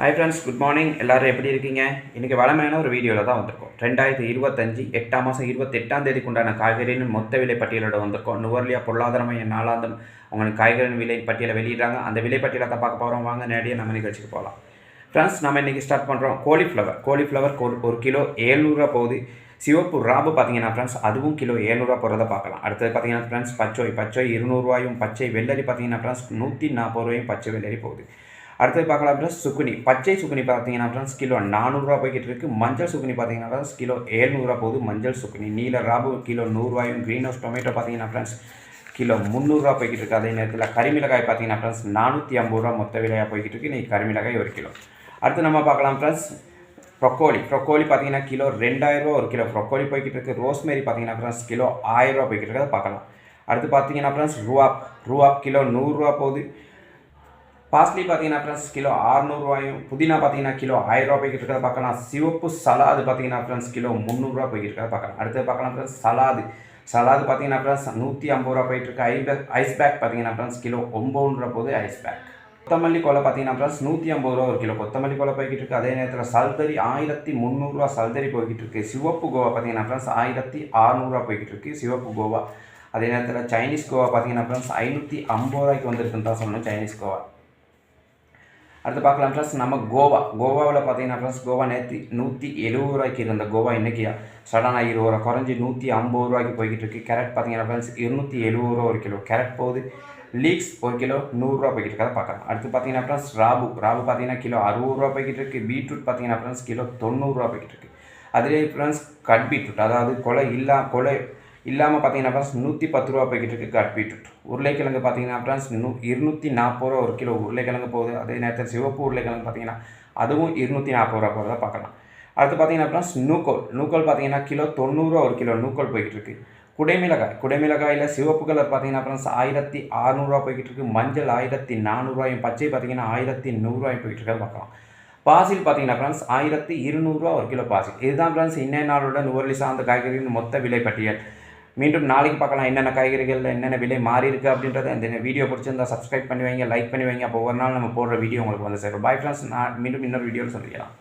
Hi friends good morning எல்லோரும் எப்படி இருக்கீங்க? இன்றைக்கி வளமையான ஒரு வீடியோவில் தான் வந்திருக்கோம். ரெண்டாயிரத்தி இருபத்தஞ்சி எட்டாம் மாதம் இருபத்தெட்டாம் தேதிக்கு உண்டான காய்கறியின் மொத்த விலை பட்டியலோட வந்திருக்கோம். நுவர்லியா பொருளாதார மையம் நாளாந்தம் அவங்களுக்கு காய்கறியின் விலை பட்டியலை வெளியிடுறாங்க. அந்த விலை பட்டியலை தான் பார்க்க போகிறோம் வாங்க நேரடியாக நம்ம நிகழ்ச்சிக்கு போகலாம். ஃப்ரெண்ட்ஸ் நம்ம இன்றைக்கி ஸ்டார்ட் பண்ணுறோம் கோலிஃப்ளவர் கோலிஃப்ளவர் ஒரு ஒரு கிலோ ஏழ்நூறுரூவா போகுது. சிவப்பு ராபு பார்த்தீங்கன்னா ஃப்ரெண்ட்ஸ் அதுவும் கிலோ ஏழ்நூறுவா போகிறத பார்க்கலாம். அடுத்தது பார்த்தீங்கன்னா ஃப்ரெண்ட்ஸ் பச்சை பச்சை இருநூறுவாயும் பச்சை வெள்ளரி பார்த்தீங்கன்னா ஃப்ரெண்ட்ஸ் நூற்றி நாற்பது ரூபாயும் பச்சை வெள்ளரி போகுது. அடுத்தது பார்க்கலாம் ஃப்ரெண்ட்ஸ் சுக்குனி. பச்சை சுக்குனி பார்த்தீங்கன்னா ஃப்ரெண்ட்ஸ் கிலோ நானூறுரூவா போய்கிட்டு இருக்குது மஞ்சள் சுக்குனி பார்த்தீங்கன்னா ஃப்ரெண்ட்ஸ் கிலோ ஏழ்நூறுரூவா போகுது. மஞ்சள் சுக்குனி நீல ராபு கிலோ நூறுரூவாயும் க்ரீன் ஹவுஸ் டொமேட்டோ பார்த்தீங்கன்னா ஃப்ரெண்ட்ஸ் கிலோ முந்நூறுரூவா போய்கிட்டு இருக்குது அதே நேரத்தில் கரிமிளகாய் பார்த்தீங்கன்னா ஃப்ரெண்ட்ஸ் நானூற்றி ஐம்பது ரூபா மொத்த விலையாக போய்கிட்டு இருக்குது இன்றைக்கி கரிமிளகாய் ஒரு கிலோ. அடுத்து நம்ம பார்க்கலாம் ஃப்ரெண்ட்ஸ் ப்ரொக்கோலி ப்ரொக்கோலி பார்த்தீங்கன்னா கிலோ ரெண்டாயிரரூவா ஒரு கிலோ. ப்ரொக்கோலி போய்கிட்டு இருக்குது ரோஸ்மேரி பார்த்தீங்கன்னா ஃப்ரெண்ட்ஸ் கிலோ ஆயிரரூவா போய்கிட்டு இருக்கிறத பார்க்கலாம். அடுத்து பார்த்தீங்கன்னா ஃப்ரெண்ட்ஸ் ரூவாப் ரூவாப் கிலோ நூறுரூவா போகுது. பாஸ்லி பார்த்தீங்கன்னா ஃப்ரெண்ட்ஸ் கிலோ அறுநூறுவாயும் புதினா பார்த்தீங்கன்னா கிலோ ஆயிரரூவா போய்கிட்டு இருக்கிறத பார்க்கலாம். சிவப்பு சலாது பார்த்தீங்கன்னா ஃப்ரெண்ட்ஸ் கிலோ முந்நூறுரூவா போய்கிட்டு இருக்கிறத பார்க்கலாம். அடுத்து பார்க்கலாம் ஃப்ரெண்ட்ஸ் சலாது. சலாது பார்த்தீங்கன்னா ஃப்ரெண்ட்ஸ் நூற்றி ஐம்பது ரூபா போயிட்டு இருக்கு ஐ பேக் ஐஸ் பேக் பார்த்தீங்கன்னா ஃப்ரெண்ட்ஸ் கிலோ ஒம்பது ரூபா போகுது ஐஸ் பேக் கொத்தமல்லி கொலை பார்த்தீங்கன்னா ஃப்ரெண்ட்ஸ் நூற்றி ஐம்பது ரூபா ஒரு கிலோ கொத்தமல்லி கொலை போய்கிட்டு இருக்கு அதே நேரத்தில் சல்தரி ஆயிரத்தி முந்நூறுரூவா சல்தரி போய்கிட்டு இருக்கு சிவப்பு கோவா பார்த்தீங்கன்னா ஃப்ரெண்ட்ஸ் ஆயிரத்தி அறநூறுவா போய்கிட்டு இருக்கு சிவப்பு கோவா. அதே நேரத்தில் சைனீஸ் கோவா பார்த்தீங்கன்னா ஃப்ரெண்ட்ஸ் ஐநூற்றி ஐம்பது ரூபாய்க்கு வந்திருக்குன்னு தான் சொல்லணும் சைனீஸ் கோவா. அடுத்து பார்க்கலாம் ஃப்ரெண்ட்ஸ் நம்ம கோவா. கோவாவில் பார்த்தீங்கன்னா ஃப்ரெண்ட்ஸ் கோவா நேற்று நூற்றி எழுபது ரூபாய்க்கு இருந்த கோவா இன்றைக்கி சடனாக இருபது ரூபா குறைஞ்சி நூற்றி ஐம்பது ரூபாய்க்கு போய்கிட்டு இருக்கு. கேரட் பார்த்தீங்கன்னா ஃப்ரெண்ட்ஸ் இருநூற்றி எழுபது ரூபா ஒரு கிலோ. கேரட் போகுது. லீக்ஸ் ஒரு கிலோ நூறுரூவா போய்கிட்டு இருக்கதை பார்க்கலாம். அடுத்து பார்த்தீங்கன்னா ஃப்ரெண்ட்ஸ் ராபு. ராபு பார்த்தீங்கன்னா கிலோ அறுபது ரூபா போய்கிட்டு இருக்கு. பீட்ரூட் பார்த்தீங்கன்னா ஃப்ரெண்ட்ஸ் கிலோ தொண்ணூறுரூவா போய்கிட்டு இருக்கு. அதிலே ஃப்ரெண்ட்ஸ் கட் பீட்ரூட். அதாவது கொலை இல்லா கொலை இல்லாமல் பார்த்தீங்கன்னா ஃப்ரெண்ட்ஸ் நூற்றி பத்து ரூபா போய்கிட்டு இருக்குது கட் பீட்ரூட் உருளைக்கிழங்கு பார்த்தீங்கன்னா ஃப்ரெண்ட்ஸ் நூ இருநூற்றி நாற்பது ரூபா ஒரு கிலோ உருளைக்கிழங்கு போகுது. அதே நேரத்தில் சிவப்பு உருளைக்கிழங்கு பார்த்தீங்கன்னா அதுவும் இருநூற்றி நாற்பது ரூபா போகிறத பார்க்கலாம் அடுத்து பார்த்தீங்கன்னா ஃப்ரெண்ட்ஸ் நூக்கோல். நூக்கோல் பார்த்தீங்கன்னா கிலோ தொண்ணூறுரூவா ஒரு கிலோ நூக்கோல் போய்கிட்டு இருக்குது குடைமிளகாய். குடைமிளகாயில் சிவப்பு கலர் பார்த்தீங்கன்னா ஃப்ரெண்ட்ஸ் ஆயிரத்தி அறநூறுவா போய்கிட்டு இருக்குது மஞ்சள் ஆயிரத்தி நானூறுரூவாயும் பச்சை பார்த்தீங்கன்னா ஆயிரத்தி நூறுரூவாயும் போய்கிட்டு இருக்கிறத பார்க்கலாம் பாசில் பார்த்தீங்கன்னா ஃப்ரெண்ட்ஸ் ஆயிரத்தி இருநூறுவா ஒரு கிலோ பாசில். இதுதான் ஃப்ரெண்ட்ஸ் இன்னைய நாளோட நுவர்லி சார்ந்த காய்கறியின் மொத்த விலை பட்டியல். மீண்டும் நாளைக்கு பார்க்கலாம். என்னென்ன காய்கறிகள் என்னென்ன விலை மாறி இருக்குது அப்படின்றத. இந்த வீடியோ பிடிச்சிருந்தா சப்ஸ்கிரைப் பண்ணி வைங்க லைக் பண்ணி வைங்க. அப்போ ஒரு நாள் நம்ம போடுற வீடியோ உங்களுக்கு வந்து சேரும். பாய் ஃப்ரெண்ட்ஸ் நான் மீண்டும் இன்னொரு வீடியோவில் சந்திக்கலாம்.